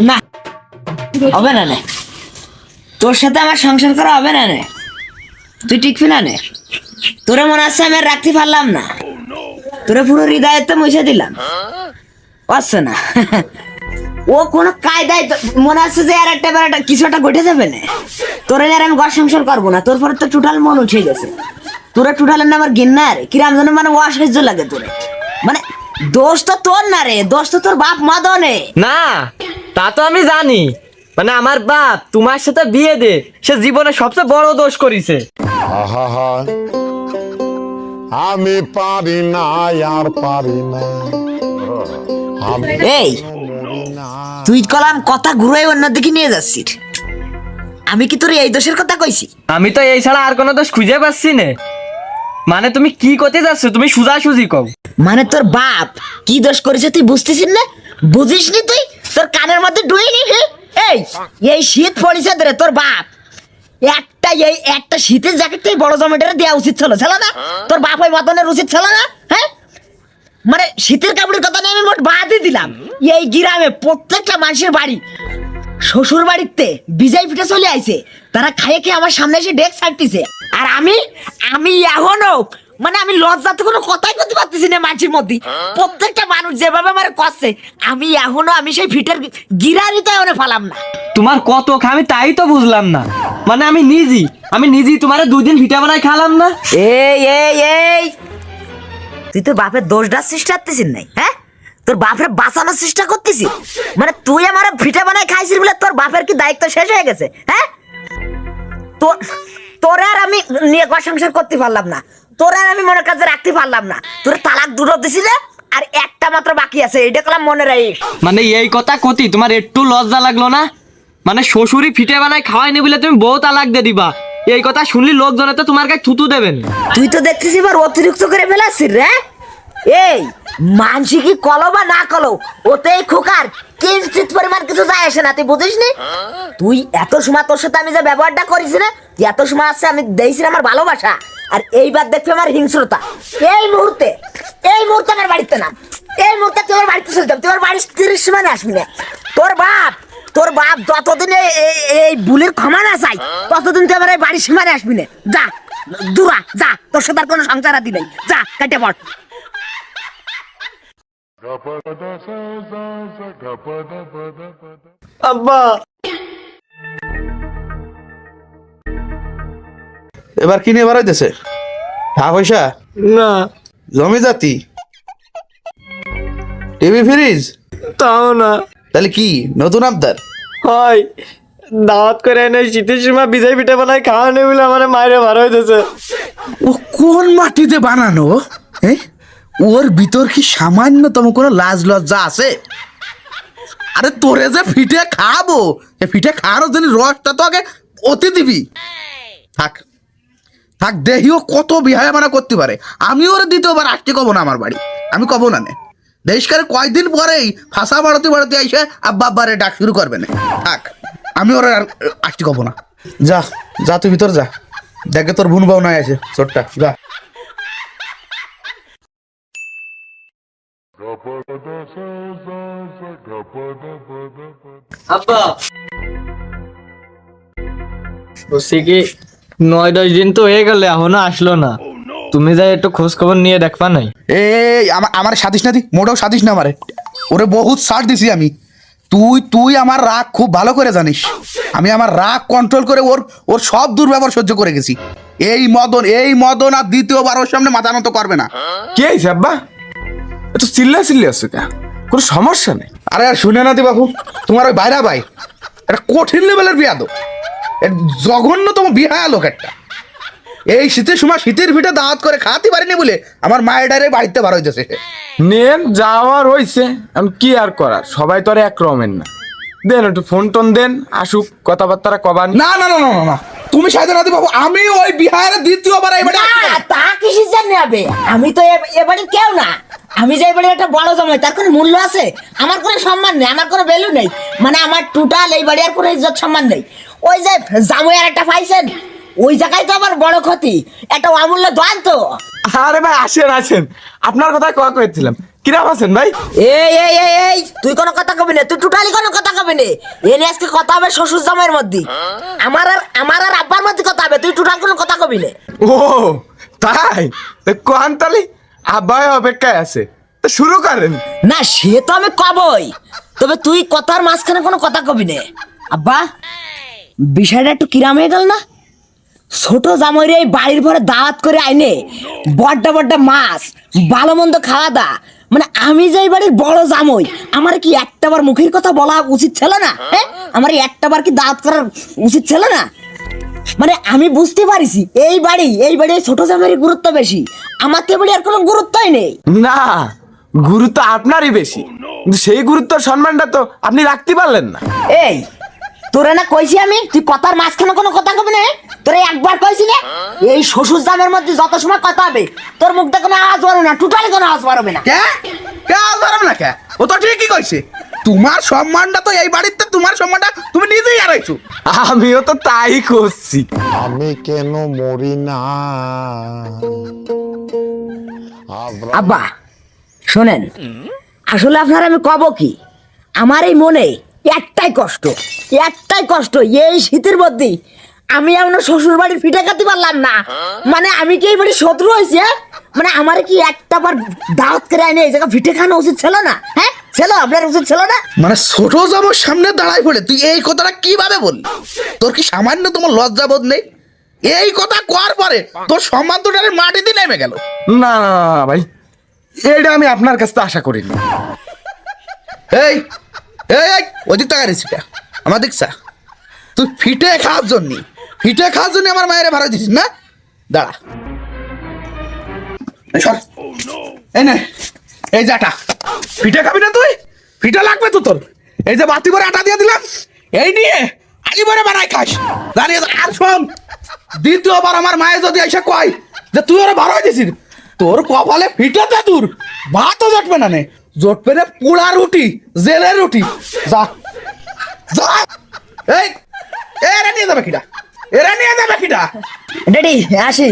না, হবে না নে। তোর সাথে আমার সংসার করা হবে না নে। তুই টিকবি না নে। তোরে মনে হচ্ছে আমি রাখতে পারলাম না। তোরে পুরো হৃদয়তে মুছে দিলাম। পারছে না। ও কোনো কায়দায় মনে হচ্ছে যে আর একটা একটা কিছু একটা ঘটে যাবে না। তোরে আর আমি ঘর সংসার করব না। তোর পরে তো টোটাল মন উঠে গেছে। তোরা টোটালের নাম আর গিন্না রে। কিরাম যেন মানে অসহ্য লাগে তোরে। মানে দোষ তো তোর না রে। দোষ তো তোর বাপ মা দনে। না। তা তো আমি জানি। মানে আমার বাপ তোমার সাথে বিয়ে দে সে জীবনে সবচেয়ে বড় দোষ করিছে। আমি পারি না আর পারি না। আমি এই তুই কলাম কথা ঘুরে অন্যদিকে নিয়ে যাচ্ছিস। আমি কি তোর এই দোষের কথা কইছি? আমি তো এই ছাড়া আর কোনো দোষ খুঁজে পাচ্ছি না। মানে তুমি কি করতে যাচ্ছ তুমি সুজা সুজি কও। মানে তোর বাপ কি দোষ করেছে তুই বুঝতেছিস না? বুঝিসনি তুই? তোর কানের মধ্যে ডুইনি এই এই শীত পড়িছে রে তোর বাপ। একটা এই, একটা শীতের জ্যাকেটটাই বড় জমিটারে দেওয়া উচিত ছিল ছিল না? তোর বাপ ওই মতনের উচিত ছিল না হ্যাঁ মানে শীতের কাপড়ের কথা নিয়ে, আমি মোট বাদই দিলাম। এই গ্রামে প্রত্যেকটা মানুষের বাড়ি, শ্বশুর বাড়িতে বিজয় পিঠে চলে আইছে। তারা খাইয়ে খেয়ে আমার সামনে এসে ডেক ছাড়তেছে। আর আমি আমি এখনও মানে আমি লজ্জাতে কোনো কথাই করতে পারতেছি না মানুষের মধ্যে। প্রত্যেকটা মানুষ যেভাবে আমার করছে আমি এখনও আমি সেই ফিটের গিরারিতে এনে ফালাম না। তোমার কত আমি তাই তো বুঝলাম না। মানে আমি নিজেই আমি নিজেই তোমার দুই দিন ভিটা বানাই খালাম না। এই এই এই। তুই তোর বাপের দোষ ডার চেষ্টা করতেছিস নাই হ্যাঁ? তোর বাপের বাঁচানোর চেষ্টা করতেছিস? মানে তুই আমার ফিটে বানায় খাইছিস বলে তোর বাপের কি দায়িত্ব শেষ হয়ে গেছে হ্যাঁ? তোর তোর আর আমি নিয়ে সংসার করতে পারলাম না। তোর আমি মনে কাজে রাখতে পারলাম না। তোর তালাক দুটো দিছিলে আর একটা মাত্র বাকি আছে এটা কলাম মনে রাখিস। মানে এই কথা কতি তোমার একটু লজ্জা লাগল না? মানে শ্বশুরই ফিটে বানাই খাওয়াইনি বলে তুমি বউ তালাক দিয়ে দিবা। এই কথা শুনলি লোকজনে তো তোমার কাছে থুতু দেবেন। তুই তো দেখতেছিস এবার অতিরিক্ত করে ফেলাচ্ছিস রে? এই মানসি কি কলো বা না কলো ওতেই খোকার। কিঞ্চিত পরিমাণ কিছু যায় আসে না তুই বুঝিস নি তুই এত সময় তোর সাথে আমি যে ব্যবহারটা করিস না এত সময় আছে আমি দিয়েছি আমার ভালোবাসা। আর এইবার দেখবি আমার হিংস্রতা। এই মুহূর্তে এই মুহূর্তে আমার বাড়িতে না। এই মুহূর্তে তুই আমার বাড়িতে চলতাম তুই আমার বাড়ির তিরিশ মানে আসবি না। তোর বাপ তোর বাপ যতদিন এই বুলির ক্ষমা না চাই ততদিন তুই আমার এই বাড়ির সীমানে আসবি না। যা দূরা যা। তোর সাথে আর কোনো সংসার আদি নেই। যা কেটে পড়। আব্বা। এবার কি নিয়ে বাড়াইতেছে? টাকা পয়সা? না। জমি জাতি? TV fridge? তাও না। তাহলে কি নতুন আবদার? হয় দাওয়াত করে এনে শীতের সময় বিজয় পিঠে বানাই খাওয়ানো বলে আমার মায়ের ভালো হইতেছে। ও কোন মাটিতে বানানো? হ্যাঁ ওর ভিতর কি সামান্যতম কোনো লাজ লজ্জা আছে? আরে তোরে যে ফিটে খাব এ ফিটে খাওয়ানোর জন্য রসটা তো আগে অতি দিবি। থাক থাক দেহিও কত বিহায় মানা করতে পারে। আমি ওরে দ্বিতীয়বার আসতে কব না আমার বাড়ি। আমি কব না নে। দেশকারে কয়দিন পরেই ফাঁসা বাড়াতে বাড়াতে আইসে আব্বা আব্বারে ডাক শুরু করবে না। থাক, আমি ওরে আর আসতে কব না। যা যা তুই ভিতর যা। দেখে তোর ভুন বাউ নাই আছে, চোরটা। যা। আব্বা। নয় দশ দিন তো হয়ে গেলে এখনও আসলো না। তুমি যাই একটু খোঁজ খবর নিয়ে দেখবা নাই? এই আমার আমার সাদিস না দি মোটেও সাদিস না আমারে। ওরে বহুত ছাড় দিছি আমি। তুই তুই আমার রাগ খুব ভালো করে জানিস। আমি আমার রাগ কন্ট্রোল করে ওর ওর সব দুর্ব্যবহার সহ্য করে গেছি। এই মদন এই মদন আর দ্বিতীয়বার ওর সামনে মাথা নত করবে না। কি হয়েছে আব্বা? এত চিল্লা চিল্লি আছে কে কোনো সমস্যা নেই? আরে আর শুনে না দি বাবু তোমার ওই বাইরা ভাই এটা কঠিন লেভেলের বিয়া তো জঘন্যতম বিহা লোক একটা এই শীতের সময় শীতের ভিটে দাওয়াত করে খাওয়াতে পারিনি বলে আমার মায়ের বাড়িতে বার হইতেছে নেন যাওয়ার হয়েছে আমি কি আর করার? সবাই তো আর এক রমেন না। দেন একটু ফোন টোন দেন আসুক কথাবার্তা কবার না না না না না, না। তুমি দি বাবু আমি ওই বিহারের দ্বিতীয়বার এবারে তা কিসের জন্য হবে? আমি তো এবারে কেউ না। আমি যে এবারে একটা বড় জমাই তার কোনো মূল্য আছে? আমার কোনো সম্মান নেই আমার কোনো ভ্যালু নেই। মানে আমার টোটাল এই বাড়ি আর কোনো ইজ্জত সম্মান নেই। ওই যে জামুই আর একটা পাইছেন ওই জায়গায় তো আমার বড় ক্ষতি। একটা অমূল্য দান তো। আরে ভাই আসেন আসেন। আপনার কথা কয়া কয়েছিলাম কিরাম আছেন ভাই? এই এই এই এই তুই কোনো কথা কবি না তুই টোটালি কোনো কথা কবি না। এ নিয়ে আজকে কথা হবে শ্বশুর জামাইয়ের মধ্যে। আমার আর আমার আর আব্বার মধ্যে কথা হবে তুই টোটাল কোনো কথা কবি না। ও তাই? তো কোন তালি? আব্বাই অপেক্ষায় আছে। শুরু করেন। না, সে তো আমি কবই। তবে তুই কথার মাঝখানে কোনো কথা কবি নে। আব্বা, বিষয়টা একটু কিরাম হয়ে গেল না? ছোট জামাইরে এই বাড়ির পরে দাওয়াত করে আইনে বড্ডা বড্ডা মাছ, ভালো মন্দ খাওয়া দা। মানে আমি যে বাড়ির বড় জামই, আমার কি একটাবার মুখের কথা বলা উচিত ছিল না? হ্যাঁ? আমার একটাবার কি দাওয়াত করার উচিত ছিল না? মানে আমি বুঝতে পারিছি এই বাড়ি এই বাড়ি ছোট জামাইয়ের গুরুত্ব বেশি। আমার তো বাড়ি আর কোনো গুরুত্বই নেই। না গুরুত্ব আপনারই বেশি। সেই গুরুত্ব সম্মানটা তো আপনি রাখতে পারলেন না। এই তোরে না কইছি আমি তুই কথার মাঝখানে কোনো কথা কবি না তোরে একবার কইছি না এই শ্বশুর জামের মধ্যে যত সময় কথা হবে তোর মুখ দিয়ে কোনো আওয়াজ বেরোবে না টোটালি কোনো আওয়াজ বেরোবে না। কে? কে ধরম না কে? ও তো ঠিকই কইছে। তোমার সম্মানটা তো এই বাড়িতে তোমার সম্মানটা তুমি নিজেই হারাইছো। আমিও তো তাই করছি। আমি কেন মরি না? আব্বা শোনেন আসলে আপনার আমি কব কি? আমার এই মনে একটাই কষ্ট একটাই কষ্ট এই শীতের মধ্যে আমি এমন শ্বশুর বাড়ির পিঠা খাতে পারলাম না। মানে আমি কি এই বাড়ির শত্রু হয়েছে মানে আমার কি একটা বার দাওয়াত করে আনে এই জায়গা পিঠে খানো উচিত ছিল না হ্যাঁ? ছিল আপনার উচিত ছিল না? মানে ছোট জামোর সামনে দাঁড়াই পড়ে তুই এই কথাটা কীভাবে বললি? তোর কি সামান্য তোমার লজ্জা বোধ নেই? এই কথা কর পরে তোর সম্মান তো মাটিতে নেমে গেল। না না না, না, ভাই এটা আমি আপনার কাছে তো আশা করিনি। এই এই এই ওদিক টাকা রেছি আমার দেখছা তুই ফিটে খাওয়ার জন্য ফিটে খাওয়ার জন্য আমার মায়ের ভাড়া দিছিস না? দাঁড়া। এই এই নে। এই যে আটা। ফিটে খাবি না তুই? ফিটে লাগবে তো তোর। এই যে বাতি করে আটা দিয়ে দিলাম। এই নিয়ে আলি করে বানাই খাস। দাঁড়িয়ে যা। আর শোন দ্বিতীয়বার আমার মায়ে যদি এসে কয় যে তুই ওরা ভাড়া দিছিস তোর কপালে ফিটে দে তোর ভাতও জটবে না নে। জটবে রে পোড়া রুটি জেলের রুটি। যা যা। এই এরা নিয়ে যাবে কিটা এরা নিয়ে যাবে কিটা ডেডি আসি।